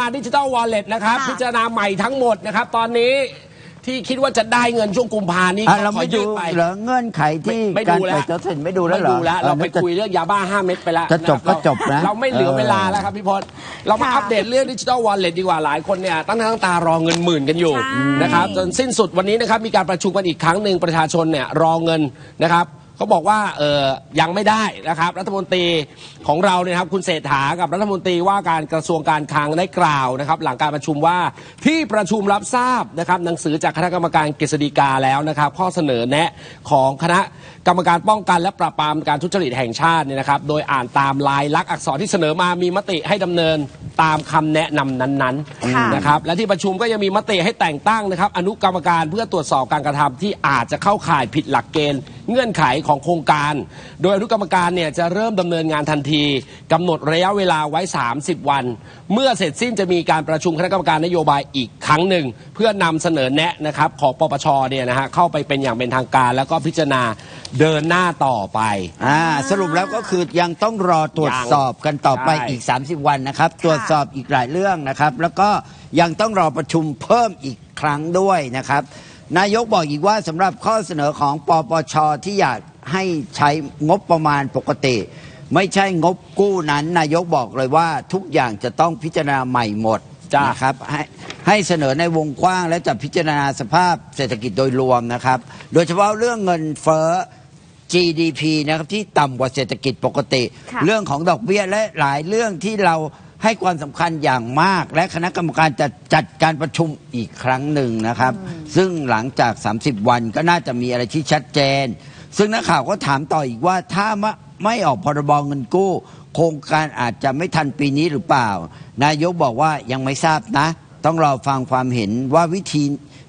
มาดิจิ t a ลวอลเล็ตนะครับค่ะพิจารณาใหม่ทั้งหมดนะครับ ตอนนี้ที่คิดว่าจะได้เงินช่วงกุมภานี้อะก็เราขอไม่ยืดูดไป เหรอเงื่อนไขที่ไม่การดูแล้ว เปิดเจ้าถิ่นไม่ดูแล้วเหรอไม่ดูแล้ว เราไปออ คุยเรื่องยาบ้า5เม็ดไปแล้วจะจบนคก็รับจบนะเราไม่เหลือเออเวลาแล้วครับพี่พศเรามาค่ะอัปเดตเรื่องดิจิ t a ลวอลเล็ตดีกว่าหลายคนเนี่ยตั้งหน้าตั้งตารอเงินหมื่นกันอยู่ใช่ นะครับจนสิ้นสุดวันนี้นะครับมีการประชุมกันอีกครั้งหนึ่งประชาชนเนี่ยรอเงินนะครับ เขาบอกว่าเออยังไม่ได้นะครับ รัฐมนตรีของเราเนี่ยนะครับคุณเศรษฐากับรัฐมนตรีว่าการกระทรวงการคลังได้กล่าวนะครับ หลังการประชุมว่าที่ประชุมรับทราบนะครับ หนังสือจากคณะกรรมการกฤษฎีกาแล้วนะครับ ข้อเสนอแนะของคณะกรรมการป้องกันและปราบปรามการทุจริตแห่งชาติเนี่ยนะครับ โดยอ่านตามลายลักษณ์อักษรที่เสนอมามีมติให้ดำเนินตามคำแนะนำนั้นค่ะๆนะครับและที่ประชุมก็ยังมีมติให้แต่งตั้งนะครับ อนุกรรมการเพื่อตรวจสอบการกระทำที่อาจจะเข้าข่ายผิดหลักเกณฑ์ เงื่อนไขของโครงการ โดยอนุกรรมการเนี่ยจะเริ่มดำเนินงานทันทีกำหนดระยะเวลาไว้ 30 วัน เมื่อเสร็จสิ้นจะมีการประชุมคณะกรรมการนโยบายอีกครั้งหนึ่ง เพื่อนำเสนอแนะนะครับของปปชเนี่ยนะฮะเข้าไปเป็นอย่างเป็นทางการ แล้วก็พิจารณาเดินหน้าต่อไป อ่าสรุปแล้วก็คือยังต้องรอตรวจสอบกันต่อไปใช่ อีก 30 วันนะครับ ตรวจสอบอีกหลายเรื่องนะครับ แล้วก็ยังต้องรอประชุมเพิ่มอีกครั้งด้วยนะครับ นายกบอกอีกว่าสำหรับข้อเสนอของปปชที่อยากให้ใช้งบประมาณปกติ ไม่ใช่งบกู้นั้น นายกบอกเลยว่าทุกอย่างจะต้องพิจารณาใหม่หมดจ้ะนะครับให้ให้เสนอในวงกว้าง และจะพิจารณาสภาพเศรษฐกิจโดยรวมนะครับ โดยเฉพาะเรื่องเงินเฟ้อ GDP นะครับที่ต่ำกว่าเศรษฐกิจปกติค่ะเรื่องของดอกเบี้ยและหลายเรื่องที่เรา ให้ความสำคัญอย่างมาก และคณะกรรมการจะจัดการประชุมอีกครั้งหนึ่งนะครับ ซึ่งหลังจาก 30 วันก็น่าจะมีอะไรที่ชัดเจน ซึ่งนักข่าวก็ถามต่ออีกว่าถ้าไม่ไม่ออกพรบเงินกู้ โครงการอาจจะไม่ทันปีนี้หรือเปล่า นายกบอกว่ายังไม่ทราบนะ ต้องรอฟังความเห็นว่าวิธี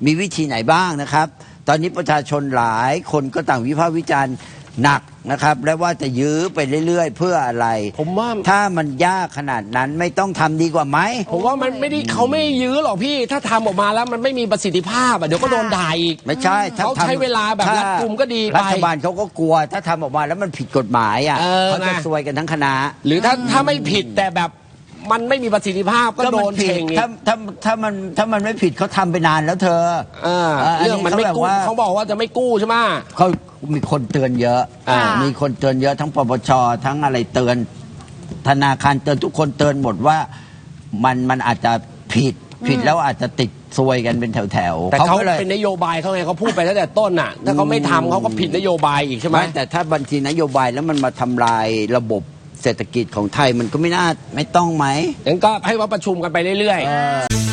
มีวิธีไหนบ้างนะครับ ตอนนี้ประชาชนหลายคนก็ต่างวิพากษ์วิจารณ์ หนักนะครับ และว่าจะยื้อไปเรื่อยๆ เพื่ออะไร ผมว่า ถ้ามันยากขนาดนั้นไม่ต้องทำดีกว่าไหม ผมว่ามันไม่ได้เขาไม่ยื้อหรอกพี่ ถ้าทำออกมาแล้วมันไม่มีประสิทธิภาพอะเดี๋ยวก็โดนด่าอีก ไม่ใช่ถ้เขาทำใช้เวลาแบบถ้รัดกุมก็ดีไปรัฐบาลเขาก็กลัว ถ้าทำออกมาแล้วมันผิดกฎหมายอะเออเขาจะไงซวยกันทั้งคณะ หรือถ้าถ้าไม่ผิดแต่แบบ มันไม่มีประสิทธิภาพก็โดนผิเชดงอีก ถ้าถ้าถ้ามันถ้ามันไม่ผิดเขาทำไปนานแล้วเธอเออเอออันนี้เรื่องมันไม่เขาแบบกู้ว่าเขาบอกว่าจะไม่กู้ใช่ไหม เขามีคนเตือนเยอะอ่า มีคนเตือนเยอะทั้งปปชทั้งอะไรเตือน ธนาคารเตือนทุกคนเตือนหมดว่ามันมันอาจจะผิดผิดแล้วอาจจะติดซวยกันเป็นแถวๆแต่เขาก็เลย เป็นนโยบายเขาไงเขาพูดไปตั้งแต่ต้นน่ะ ถ้าเขาไม่ทำเขาก็ผิดนโยบายอีกใช่ไหม ไม่แต่ถ้าบัญชีนโยบายแล้วมันมาทำลายระบบ เศรษฐกิจของไทยมันก็ไม่น่าไม่ต้องไหมงั้นก็ให้ว่าประชุมกันไปเรื่อยเออ